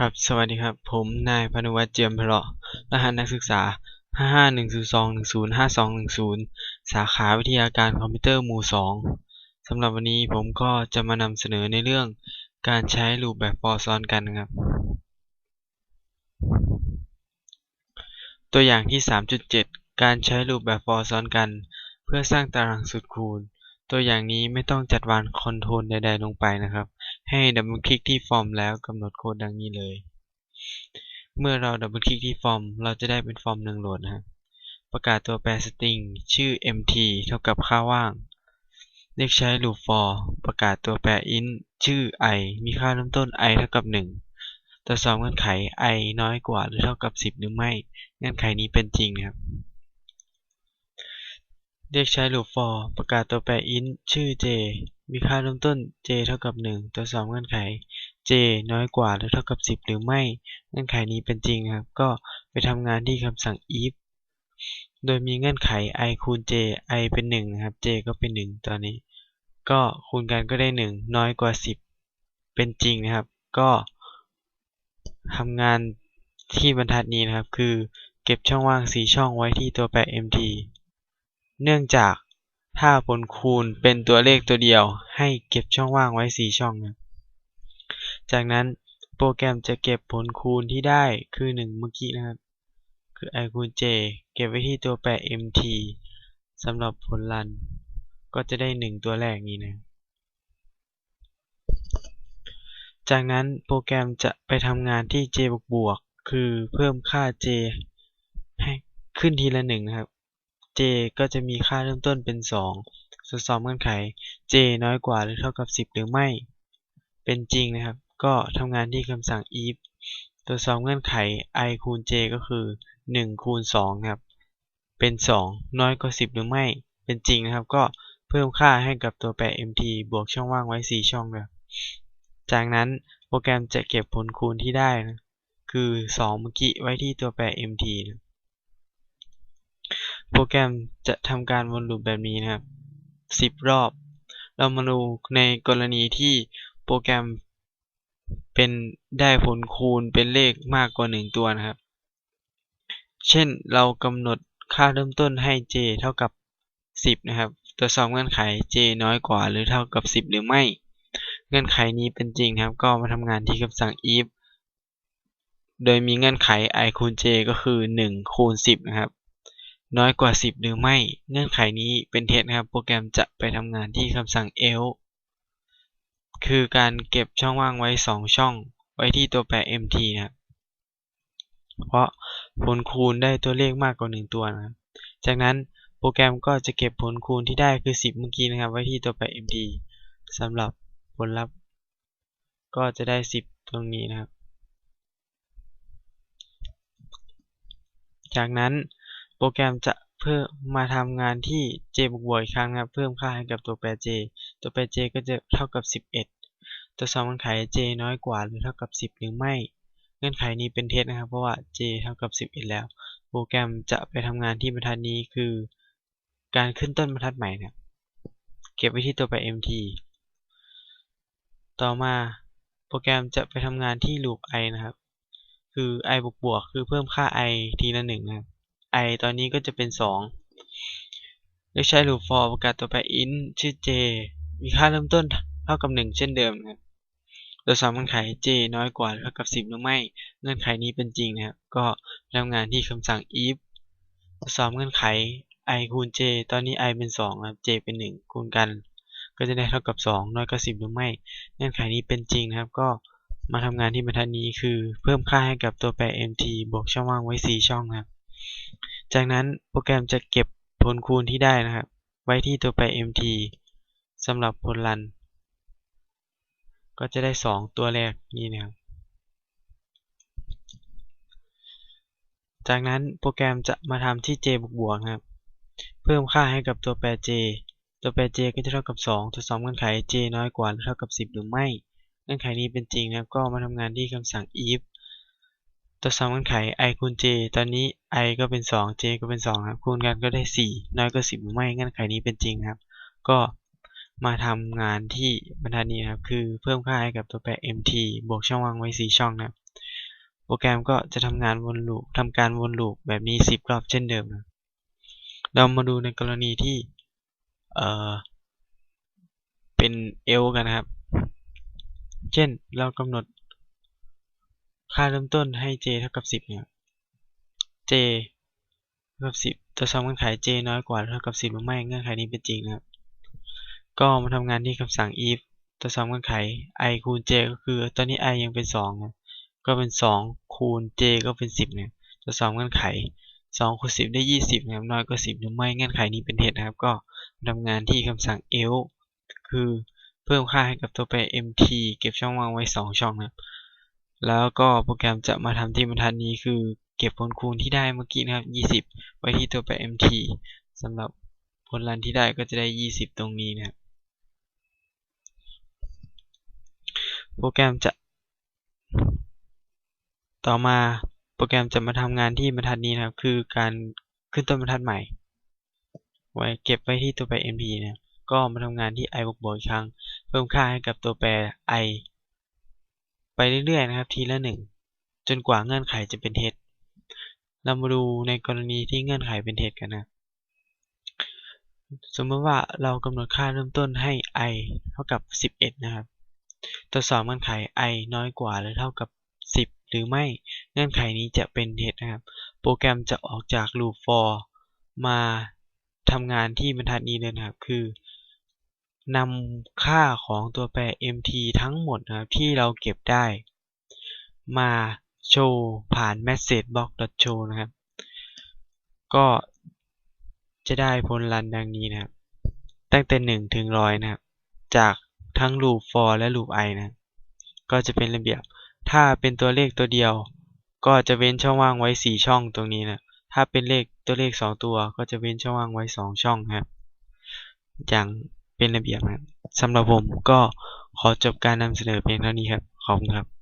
ครับ สวัสดีครับ ผมนายพนุวัฒน์เจียมพราะรหัสนักศึกษา 551021052210 สาขาวิทยาการคอมพิวเตอร์หมู่ 2 สำหรับวันนี้ผมก็จะมานำเสนอในเรื่องการใช้ลูปแบบฟอร์ซ้อนกันครับ ตัวอย่างที่ 3.7 การใช้ลูปแบบฟอร์ซ้อนกัน เพื่อสร้างตารางสุดคูณ ตัวอย่างนี้ไม่ต้องจัดวางคอนโทรลใด ๆ ลงไปนะครับ ให้ดับเบิลคลิกที่ฟอร์มแล้วกำหนดโค้ดดังนี้เลย เมื่อเราดับเบิลคลิกที่ฟอร์ม เราจะได้เป็นฟอร์มหนึ่งโหลดนะครับประกาศตัวแปรสตริงชื่อ mt เท่ากับค่าว่าง เรียกใช้ loop for ประกาศตัวแปร int ชื่อ i มีค่าเริ่มต้น i เท่ากับ 1 ตรวจสอบเงื่อนไข i น้อยกว่าหรือเท่ากับ 10 หรือไม่ เงื่อนไขนี้เป็นจริงนะครับ เรียกใช้ loop for ประกาศตัวแปร int ชื่อ j มีค่าเริ่มต้น j เท่ากับ 1ตรวจสอบเงื่อนไข j น้อยกว่าหรือเท่ากับ 10 หรือไม่ เงื่อนไขนี้เป็นจริงครับ ก็ไปทำงานที่คำสั่ง if โดยมีเงื่อนไข i คูณ j i เป็น 1 นะครับ j ก็เป็น 1 ตอนนี้ ก็คูณกันก็ได้ 1 น้อยกว่า 10 เป็นจริงนะครับ ก็ทำงานที่บรรทัดนี้นะครับ คือเก็บช่องว่าง 4 ช่องไว้ที่ตัวแปร mt เนื่องจาก ถ้าผลคูณเป็นตัวเลขตัวเดียว ให้เก็บช่องว่างไว้ 4 ช่องนะจากนั้นโปรแกรมจะเก็บผลคูณที่ได้คือ 1 เมื่อกี้นะครับ คือ i คูณ j เก็บไว้ที่ตัวแปร mt สำหรับผลลัน ก็จะได้ 1 ตัวแรกนี้นะ จากนั้นโปรแกรมจะไปทำงานที่ j บวกบวก คือเพิ่มค่า j ให้ขึ้นทีละ 1 นะครับ j ก็จะมีค่าเริ่มต้นเป็น2ทดสอบเงื่อนไข j น้อยกว่าหรือเท่ากับ 10 หรือไม่ เป็นจริงนะครับ ก็ทำงานที่คำสั่ง if ตรวจสอบเงื่อนไข i คูณ j ก็คือ 1 คูณ2ครับ เป็น 2 น้อยกว่า 10 หรือไม่ เป็นจริงนะครับ ก็เพิ่มค่าให้กับตัวแปร mt บวกช่องว่างไว้ 4 ช่องเลยจากนั้นโปรแกรมจะเก็บผลคูณที่ได้นะคือ 2 เมื่อกี้ไว้ที่ตัวแปร mt นะ โปรแกรมจะทำการวนลูปแบบนี้นะครับ 10 รอบ เรามาดูในกรณีที่โปรแกรมเป็นได้ผลคูณเป็นเลขมากกว่า 1 ตัวนะครับ เช่นเรากำหนดค่าเริ่มต้นให้ j เท่ากับ 10 นะครับ ตรวจสอบเงื่อนไข j น้อยกว่าหรือเท่ากับ 10 หรือไม่ เงื่อนไขนี้เป็นจริงครับ ก็มาทำงานที่คำสั่ง if โดยมีเงื่อนไข i คูณ j ก็คือ 1 คูณ 10 นะครับ น้อยกว่า 10 หรือไม่ เงื่อนไขนี้เป็นเท็จนะครับ โปรแกรมจะไปทำงานที่คำสั่ง else คือการเก็บช่องว่างไว้ 2 ช่อง ไว้ที่ตัวแปร mt นะครับเพราะผลคูณได้ตัวเลขมากกว่า 1 ตัวนะครับ จากนั้นโปรแกรมก็จะเก็บผลคูณที่ได้คือ 10 เมื่อกี้นะครับ ไว้ที่ตัวแปร mt สำหรับผลลัพธ์ ก็จะได้ 10 ตรงนี้นะครับ จากนั้น โปรแกรมจะเพิ่มมาทำงานที่ j บวกบวกอีกครั้งนะครับ เพิ่มค่าให้กับตัวแปร j ตัวแปร j ก็จะเท่ากับ 11 ตัวสองเงื่อนไข j น้อยกว่าหรือเท่ากับ 10 หรือไม่ เงื่อนไขนี้เป็นเท็จนะครับ เพราะว่า j เท่ากับ 11 แล้ว โปรแกรมจะไปทำงานที่บรรทัดนี้คือ การขึ้นต้นบรรทัดใหม่นะเก็บไว้ที่ตัวแปร mt ต่อมาโปรแกรมจะไปทำงานที่ loop i นะครับ คือ i บวกบวกคือเพิ่มค่า i ทีละ1นะครับ i ตอนนี้ก็จะเป็น 2เรียกใช้ loop for ประกาศตัวแปร int ชื่อ j มีค่าเริ่มต้นเท่ากับ 1 เช่นเดิมนะครับตรวสอบเงื่อนไข j น้อยกว่าเท่ากับ 10 หรือไม่ เงื่อนไขนี้เป็นจริงนะครับ ก็ทำงานที่คำสั่ง if ตรวสอบเงื่อนไข i คูณ j ตอนนี้ i เป็น2ครับ j เป็น 1 คูณกัน ก็จะได้เท่ากับ 2 น้อยกว่า 10 หรือไม่ เงื่อนไขนี้เป็นจริงนะครับ ก็มาทำงานที่บรรทัดนี้คือเพิ่มค่าให้กับตัวแปร mt บวกช่องว่างไว้ 4 ช่องนะครับ จากนั้นโปรแกรมจะเก็บผลคูณที่ได้นะครับ ไว้ที่ตัวแปร mt สำหรับผลลัน ก็จะได้ 2 ตัวแรกนี้นะครับ จากนั้นโปรแกรมจะมาทำที่ j บวกบวกนะครับ เพิ่มค่าให้กับตัวแปร j ตัวแปร j ก็จะเท่ากับ 2ทดสอบเงื่อนไข j น้อยกว่าหรือเท่ากับ 10 หรือไม่ เงื่อนไขนี้เป็นจริงนะครับ ก็มาทำงานที่คำสั่ง if ตรวสอบเงื่อนไข i คูณ j ตอนนี้ i ก็เป็น 2 j ก็เป็น2ครับคูณกันก็ได้ 4 น้อยกว่า10หรือไม่เงื่อนไขนี้เป็นจริงครับ ก็มาทำงานที่บรรทัดนี้ครับ คือเพิ่มค่าให้กับตัวแปร mt บวกช่องว่างไว้ 4 ช่องนะครับ โปรแกรมก็จะทำงานวนลูปทำการวนลูปแบบนี้ 10 รอบเช่นเดิมนะเรามาดูในกรณีที่เอ่อเป็น L กันนะครับ เช่นเรากำหนด ค่าเริ่มต้นให้ j เท่ากับ 10 เนี่ย j เท่ากับ 10จะซ้ำเงื่อนไข j น้อยกว่าเท่ากับ 10 หรือไม่เงื่อนไขนี้เป็นจริงนะครับ ก็มาทำงานที่คำสั่ง if ตัวซ้ำเงื่อนไข i คูณ j ก็คือตอนนี้ i ยังเป็น2นะก็เป็น 2 คูณ j ก็เป็น 10 เนี่ยตัวซ้ำเงื่อนไข2คูณ10 ได้ 20นะครับน้อยกว่า 10 หรือไม่เงื่อนไขนี้เป็นเท็จนะครับ ก็ทำงานที่คำสั่ง else คือเพิ่มค่าให้กับตัวแปร mt เก็บช่องว่างไว้ 2 ช่องนะครับ แล้วก็โปรแกรมจะมาทำที่บรรทัดนี้คือเก็บผลคูณที่ได้เมื่อกี้นะครับ20 ไว้ที่ตัวแปร mt สำหรับผลลันที่ได้ก็จะได้ 20 ตรงนี้นะครับโปรแกรมจะ ต่อมาโปรแกรมจะมาทำงานที่บรรทัดนี้นะครับ คือการขึ้นต้นบรรทัดใหม่ ไว้เก็บไว้ที่ตัวแปร mt นะก็มาทำงานที่ i บวกบวกอีกครั้ง เพิ่มค่าให้กับตัวแปร i ไปเรื่อยๆนะครับ ทีละหนึ่งจนกว่าเงื่อนไขจะเป็นเท็จ เรามาดูในกรณีที่เงื่อนไขเป็นเท็จกันนะสมมติว่าเรากำหนดค่าเริ่มต้นให้ i เท่ากับ 11 นะครับ ตรวจสอบเงื่อนไข i น้อยกว่าหรือเท่ากับ 10 หรือไม่เงื่อนไขนี้จะเป็นเท็จนะครับ โปรแกรมจะออกจาก loop for มาทำงานที่บรรทัดนี้เลยนะครับ คือ นำค่าของตัวแปร mt ทั้งหมดนะครับที่เราเก็บได้ มาโชว์ผ่าน message box show นะครับ ก็จะได้ผลลันดังนี้นะครับ ตั้งแต่ 1 ถึง100นะครับ จากทั้ง loop for และ loop i นะ ก็จะเป็นระเบียบ ถ้าเป็นตัวเลขตัวเดียว ก็จะเว้นช่องว่างไว้ 4 ช่องตรงนี้นะ ถ้าเป็นเลขตัวเลข 2 ตัว ก็จะเว้นช่องว่างไว้ 2 ช่องครับ อย่าง เป็นระเบียบนะสำหรับผมก็ขอจบการนำเสนอเพียงเท่านี้ครับ ขอบคุณครับ